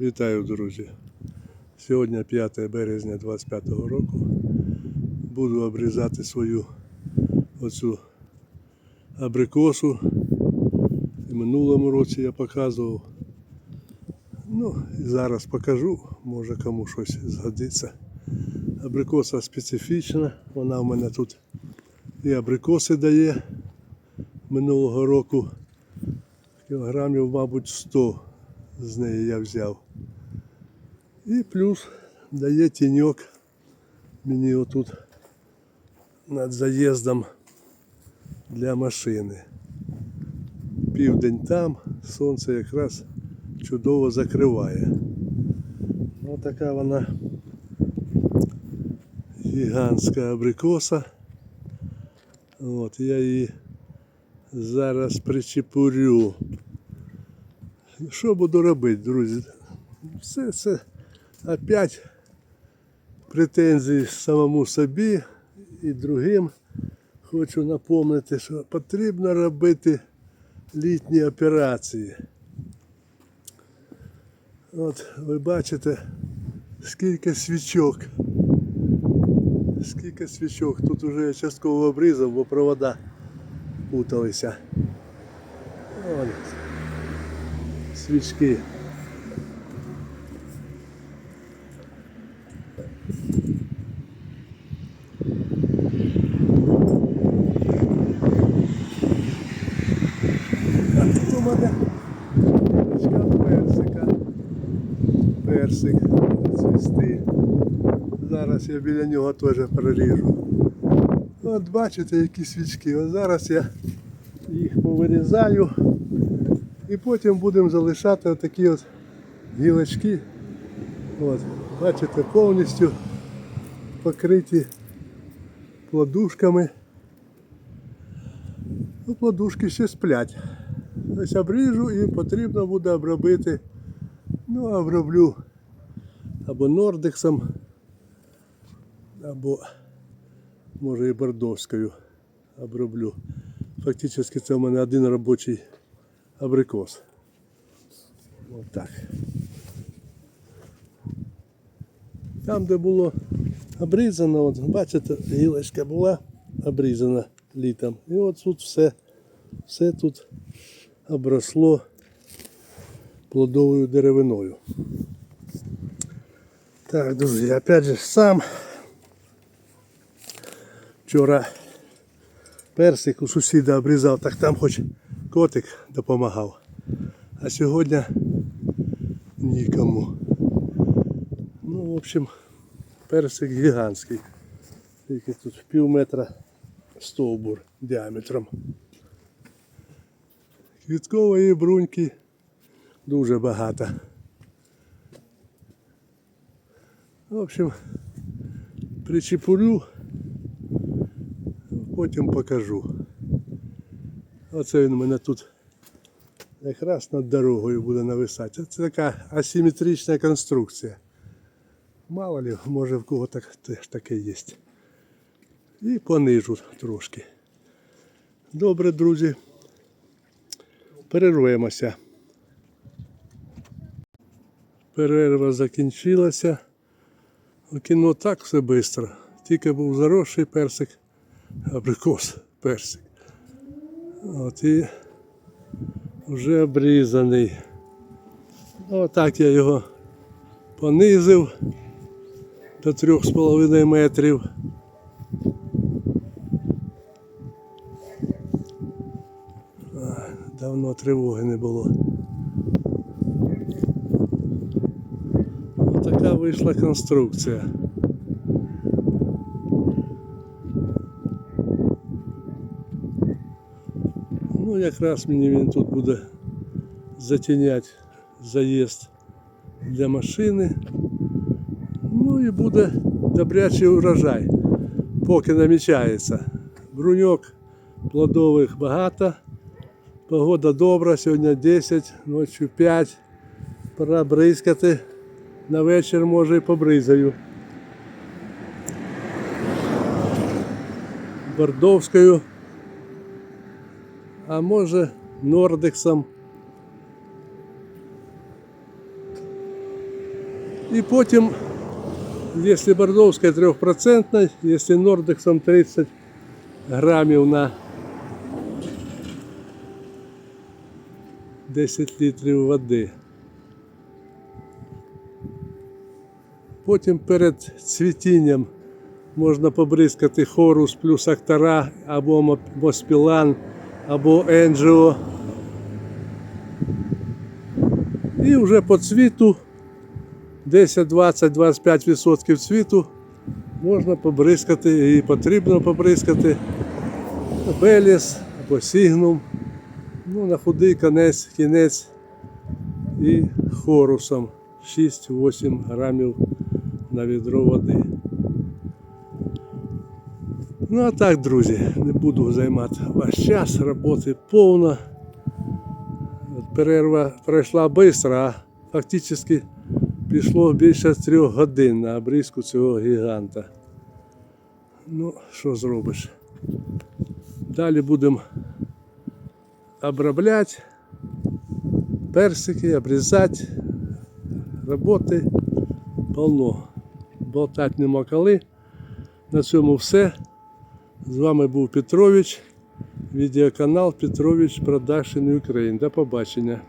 Вітаю, друзі! Сьогодні 5 березня 25 року. Буду обрізати свою оцю абрикосу. І минулому році я показував. Ну, і зараз покажу, може кому щось згодиться. Абрикоса специфічна, вона в мене тут і абрикоси дає минулого року. Кілограмів, мабуть, 100 з неї я взяв. І плюс дає тіньок мені отут над заїздом для машини. Південь там, сонце якраз чудово закриває. Ну така вона гігантська абрикоса. От, я її зараз причепурю. Що буду робити, друзі? Все це опять претензії самому собі і другим. Хочу напомнити, що потрібно робити літні операції. От ви бачите, скільки свічок. Скільки свічок. Тут вже я частково обрізав, бо провода путалися. Ось. Свічки. А тут у мене качка персика. Персик цвісти. Зараз я біля нього теж проріжу. От бачите, які свічки. От зараз я їх повирізаю і потім будемо залишати отакі от гілочки. От, бачите, повністю покриті плодушками. Ну, плодушки ще сплять. Ось обріжу і потрібно буде обробити. Ну, оброблю або нордексом, або може і бордовською оброблю. Фактично це в мене один робочий абрикос. Ось так. Там, де було обрізано, от, бачите, гілочка була обрізана літом. І от тут все, все тут обросло плодовою деревиною. Так, друзі, опять же сам вчора персик у сусіда обрізав, так там хоч котик допомагав. А сьогодні нікому. Ну, в общем, персик гігантський. Тільки тут пів метра стовбур діаметром. Квіткової бруньки дуже багато. В общем, причепурю, потім покажу. Оце він у мене тут якраз над дорогою буде нависати. Це така асиметрична конструкція. Мало ли, може в кого так, теж таке є. І понижу трошки. Добре, друзі. Перервемося. Перерва закінчилася. У кіно так все швидко. Тільки був заросший персик, абрикос персик. От і вже обрізаний. Отак я його понизив до 3,5 метрів. Давно тривоги не було. Така вийшла конструкція. Ну, якраз мені він тут буде затіняти заїзд для машини. Ну і буде добрячий урожай, поки намічається. Бруньок плодових багато. Погода добра, сьогодні 10, ночі 5. Пора бризкати. На вечір може і побризаю. Бордовською. А може Нордексом. І потім, якщо бордовська 3%, якщо нордексом 30 грамів на 10 літрів води. Потім перед цвітінням можна побризкати хорус плюс актора або моспілан, або енджіо. І вже по цвіту 10, 20, 25% цвіту можна побризкати і потрібно побризкати беліс або сігнум. Ну, на худий конець, кінець і хорусом 6-8 грамів на відро води. Ну а так, друзі, не буду займати ваш час, роботи повно. Перерва пройшла швидко, а фактично пішло більше трьох годин на обрізку цього гіганта. Ну, що зробиш? Далі будемо обробляти персики, обрізати. Роботи полно. Болтати нема коли. На цьому все. З вами був Петрович, відеоканал Петрович Продакшн Україн. До побачення.